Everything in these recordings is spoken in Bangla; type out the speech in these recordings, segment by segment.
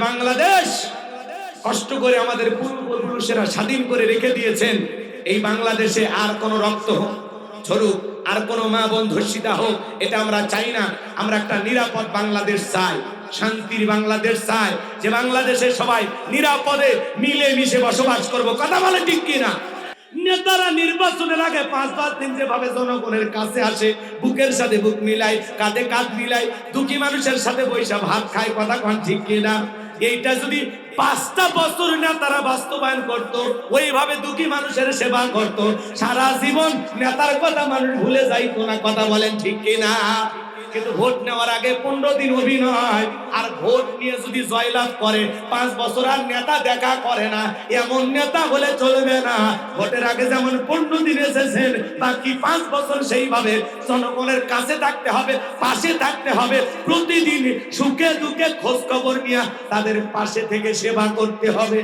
বাংলাদেশ কষ্ট করে আমাদের পূর্বপুরুষেরা স্বাধীন করে রেখে দিয়েছেন, এই বাংলাদেশে আর কোনো রক্ত হোক, ঝরুক, আর কোনো মা বোন ধর্ষিতা হোক, এটা আমরা চাই না। আমরা একটা নিরাপদ বাংলাদেশ চাই, শান্তির বাংলাদেশ চাই। যে বাংলাদেশে সবাই নিরাপদে মিলে মিশে বসবাস করব, কথা বলে ঠিক কিনা? নেতারা নির্বাচনের আগে পাঁচ পাঁচ দিন যেভাবে জনগণের কাছে আসে, বুকের সাথে বুক মিলাই, কাঁধে কাঁধ মিলাই, দুঃখী মানুষের সাথে বৈশা ভাত খায়, কথা কন ঠিক কিনা? এইটা যদি পাঁচটা বছর না তারা বাস্তবায়ন করত, ওইভাবে দুঃখী মানুষের সেবা করত, সারা জীবন নেতার কথা মানুষ ভুলে যাইতো না, কথা বলেন ঠিক কিনা? কিন্তু ভোট নেওয়ার আগে পনেরো দিন অভিনয়। আর ভোট নিয়ে যদি জয়লাভ করে, পাঁচ বছর আর নেতা দেখা করে না, এমন নেতা হলে চলবে না। ভোটের আগে যেমন পনেরো দিন এসেছেন, বাকি পাঁচ বছর সেইভাবে জনগণের কাছে থাকতে হবে, পাশে থাকতে হবে। প্রতিদিন সুখে দুঃখে খোঁজ খবর নিয়ে তাদের পাশে থেকে সেবা করতে হবে।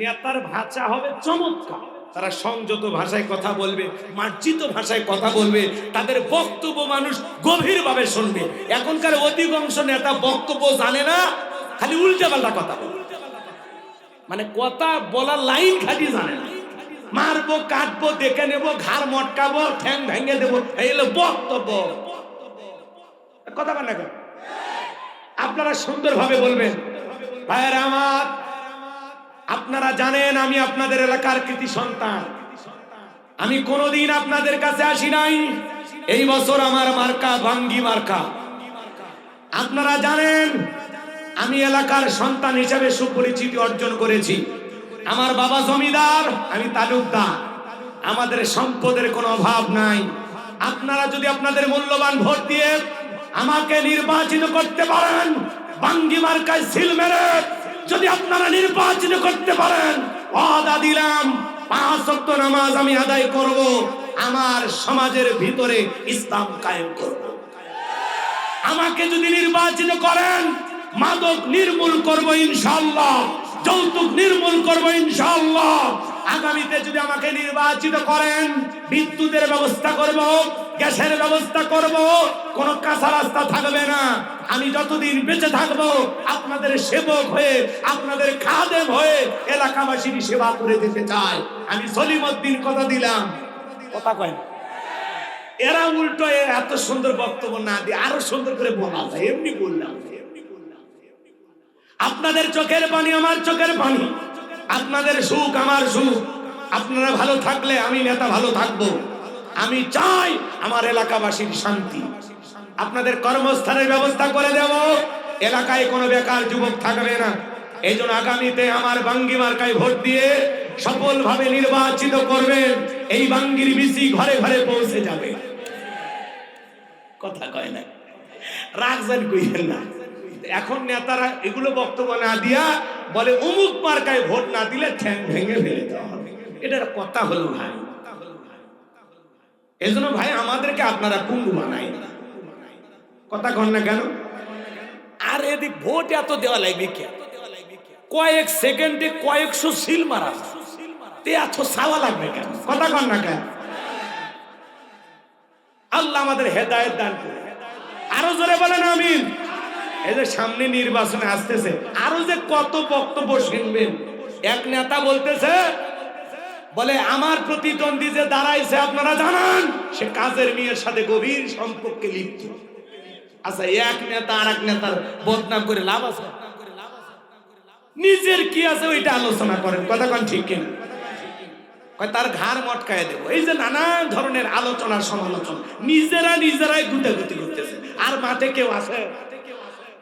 নেতার ভাষা হবে চমৎকার। তারা সংযত ভাষায় কথা বলবে, মার্জিত ভাষায় কথা বলবে, তাদের বক্তব্য মানুষ গভীরভাবে শুনবে। এখনকার অধিকাংশ নেতা বক্তব্য জানে না, খালি উল্টে পাল্টা কথা বলে। মানে কথা বলার লাইন খালি জানে না। মারবো, কাটবো, দেখে নেব, ঘাড় মটকাবো, ঠ্যাং ভেঙে দেবো এলো বক্তব্য। কথা বলেন? আপনারা সুন্দরভাবে বলবেন, ভাইয়ের আমার আপনারা জানেন আমি আপনাদের এলাকার কৃতি সন্তান। আমি কোনোদিন আপনাদের কাছে আসি নাই। এই বছর আমার মার্কা ভাঙ্গি মার্কা। আপনারা জানেন, আমি এলাকার সন্তান হিসেবে সুপরিচিতি অর্জন করেছি। আমার বাবা জমিদার, আমি তালুকদার। আমাদের সম্পদের কোনো অভাব নাই। আপনারা যদি আপনাদের মূল্যবান ভোট দিয়ে আমাকে নির্বাচিত করতে পারেন বাঙ্গি মার্কায় সিল মেরে যদি আপনারা নির্বাচিত করতে পারেন, ওয়াদা দিলাম, পাঁচ ওয়াক্ত নামাজ আমি আদায় করব, আমার সমাজের ভিতরে ইসলাম কায়েম করব। আমাকে যদি নির্বাচিত করেন, মাদক নির্মূল করব ইনশাআল্লাহ, যৌতুক নির্মূল করব ইনশাআল্লাহ আগামীতে যদি আমাকে নির্বাচিত করেন, বিদ্যুতের ব্যবস্থা করব, গ্যাসের ব্যবস্থা করব, কোন কাঁচা রাস্তা থাকবে না। আমি যতদিন বেঁচে থাকব, আপনাদের সেবক হয়ে, আপনাদের খাদেম হয়ে এলাকাবাসীর সেবা করে দিতে চাই। আমি সলিমউদ্দিন কথা দিলাম। কথা কয়। এরা উল্টো এত সুন্দর বক্তব্য না দিয়ে আরও সুন্দর করে বলা যায়। এমনি বললাম। আপনাদের চোখের পানি, আমার চোখের পানি। আপনাদের সুখ আমার সুখ। আপনারা ভালো থাকলে আমি নেতা ভালো থাকব। আমি চাই আমার এলাকাবাসীর শান্তি। আপনাদের কর্মস্থানের ব্যবস্থা করে দেব। এলাকায় কোনো বেকার যুবক থাকবে না। এই জন্য আগামীতে আমার বাঙ্গি মার্কায় ভোট দিয়ে সফলভাবে নির্বাচিত করবেন। এই বাঙ্গির বিসি ঘরে ঘরে পৌঁছে যাবে। কথা কয় না। রাখছেন কইছেন না। এখন নেতারা এগুলো বক্তব্য না দিয়া বলে অমুক মার্কায় ভোট না দিলে ঠ্যাং ভেঙে ফেলে দেওয়া হবে। এটার কথা হলো ভাই। এই জন্য ভাই আমাদেরকে আপনারা কুণ্ডু বানাই কথা কন না কেন? আর এদিক ভোট এত দেওয়া লাগবে কে? কয়েক সেকেন্ডে কয়েকশো সিল মারা তে এত সাওয়া লাগবে কেন? কথা কন না কেন? আল্লাহ আমাদের হেদায়েত দান করে আরও জোরে বলেন আমিন। এই যে সামনে নির্বাচনে আসতেছে, আরও যে কত বক্তব্য শুনবেন। এক নেতা বলতেছে, বলে, আমার প্রতিদ্বন্দ্বী যে দাঁড়াইছে, আপনারা জানান, সে কাজের মেয়ের সাথে গভীর সম্পর্কে লিপ্ত। আচ্ছা এক নেতা আর এক নেতার বদনাম করে লাভ আছে? নিজের কি আছে ওইটা আলোচনা করেন। কথা কন ঠিক কিনা? তার ঘাড় মটকায় দেবো। এই যে নানান ধরনের আলোচনা, সমালোচনা, নিজেরা নিজেরাই গুটাগুটি করতেছে। আর মাঠে কেউ আছে?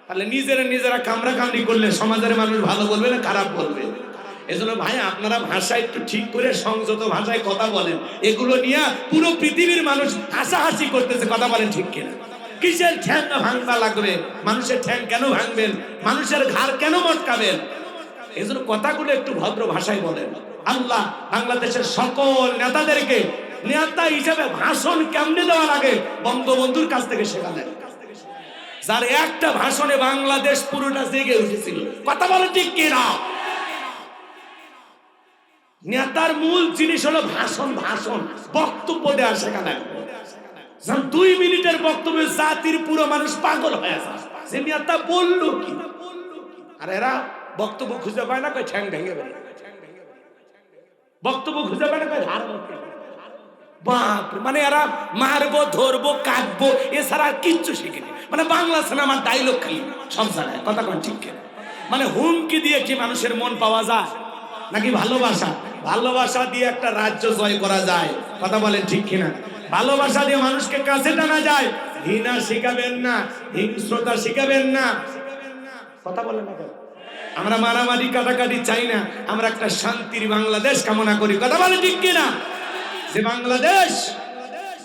তাহলে নিজেরা নিজেরা কামড়া কামড়ি করলে সমাজের মানুষ ভালো বলবে না খারাপ বলবে? এজন্য ভাই, আপনারা ভাষা একটু ঠিক করে সংযত ভাষায় কথা বলেন। এগুলো নিয়ে পুরো পৃথিবীর মানুষ হাসাহাসি করতেছে, কথা বলেন ঠিক কিনা? কিসের ঠ্যাং ভাঙবা লাগবে? মানুষের ঠ্যাং কেন ভাঙবেন? মানুষের ঘাড় কেন মটকাবেন? এই জন্য কথাগুলো একটু ভদ্র ভাষায় বলেন। আল্লাহ বাংলাদেশের সকল নেতাদেরকে, নেতা হিসেবে ভাষণ কেমনে দেওয়া লাগে বঙ্গবন্ধুর কাছ থেকে শেখা দেয় যার একটা ভাষণে বাংলাদেশ পুরোটা জেগে উঠেছিল। কথা বলে ঠিক কিনা? নেতার মূল জিনিস হলো ভাষণ ভাষণ। বক্তব্য দেওয়া যখন দুই মিনিটের বক্তব্যে জাতির পুরো মানুষ পাগল হয়ে যায়। যে নেতা বলল কি? আর এরা বক্তব্য খুঁজে পায় না কই ঠ্যাং ভেঙে বেড়ে। বক্তব্য খুঁজে পায় না কই ধার বাপ মানে এরা মারবো, ধরবো, কাটবো এছাড়া কিচ্ছু শিখিনি মানে বাংলা সিনেমার ডাইলগ খালি, সংসারে, কথা কোন ঠিক? মানে হুমকি দিয়ে কি মানুষের মন পাওয়া যায়? নাকি ভালোবাসা? ভালোবাসা দিয়ে একটা রাজ্য জয় করা যায়, কথা বলেন ঠিক কিনা? ভালোবাসা দিয়ে মানুষকে কাছে টানা যায়, ঘৃণা শিখাবেন না, হিংস্রতা শিখাবেন না। কথা বলেন না? আমরা মারামারি, কাটাকাটি চাই না, আমরা একটা শান্তির বাংলাদেশ কামনা করি, কথা বলে ঠিক কিনা? যে বাংলাদেশ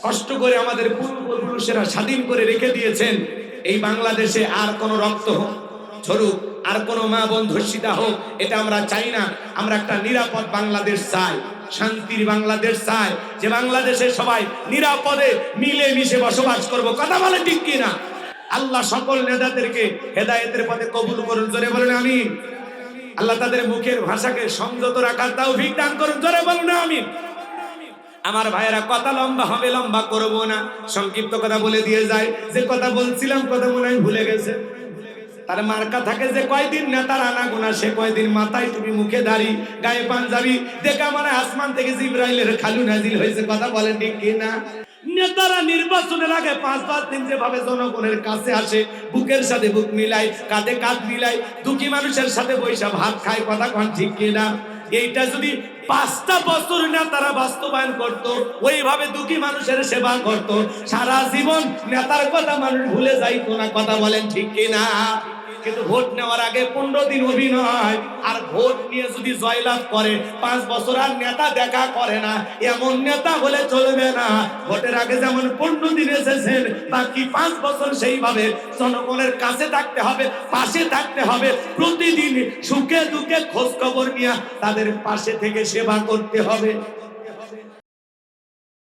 কষ্ট করে আমাদের পূর্বপুরুষেরা স্বাধীন করে রেখে দিয়েছেন, এই বাংলাদেশে আর কোনো রক্ত ঝরুক, আর কোনো মা বোন ধর্ষিতা হোক, এটা আমরা চাই না। আমরা একটা নিরাপদ বাংলাদেশ চাই, শান্তির বাংলাদেশ চাই, যে বাংলাদেশে সবাই নিরাপদে মিলে মিশে বসবাস করব। কথা বলে ঠিক কিনা? আল্লাহ সকল নেতাদেরকে হেদায়েতের পথে কবুল করুন, জোরে বলেন আমি আল্লাহ তাদের মুখের ভাষাকে সংযত রাখার তাও দান করুন, জোরে বলুন আমিন। আমার ভাইয়েরা, কথা লম্বা হবে, লম্বা করব না। সংক্ষিপ্ত কথা বলে দিয়ে যায়, যে কথা বলছিলাম, কথা মনে হয় ভুলে গেছে। তার মার্কা থাকে যে, কয়দিন নেতার আনা গোনা, সে কয়দিন মাথায় তুমি মুখে দাড়ি, গায়ে পাঞ্জাবি, দেখা মানে আসমান থেকে জিব্রাইলের খালু নাজিল হয়েছে, কথা বলেন ঠিক কিনা? নেতারা নির্বাচনের আগে পাঁচ পাঁচ দিন যেভাবে জনগণের কাছে আসে, বুকের সাথে বুক মিলাই কাঁধে কাঁধ মিলাই দুঃখী মানুষের সাথে বৈশা ভাত খায়, কথা কন ঠিক কিনা? এইটা যদি পাঁচটা বছর নেতারা বাস্তবায়ন করত, ওইভাবে দুঃখী মানুষের সেবা করত। সারা জীবন নেতার কথা মানুষ ভুলে যাইতো না, কথা বলেন ঠিক কিনা? কিন্তু ভোট নেওয়ার আগে পনেরো দিন অভিনয়। আর ভোট নিয়ে যদি জয়লাভ করে, পাঁচ বছর আর নেতা দেখা করে না, এমন নেতা হলে চলবে না। ভোটের আগে যেমন পনেরো দিন এসেছেন, বাকি পাঁচ বছর সেইভাবে জনগণের কাছে থাকতে হবে, পাশে থাকতে হবে। প্রতিদিন সুখে দুঃখে খোঁজ খবর নিয়ে তাদের পাশে থেকে সেবা করতে হবে।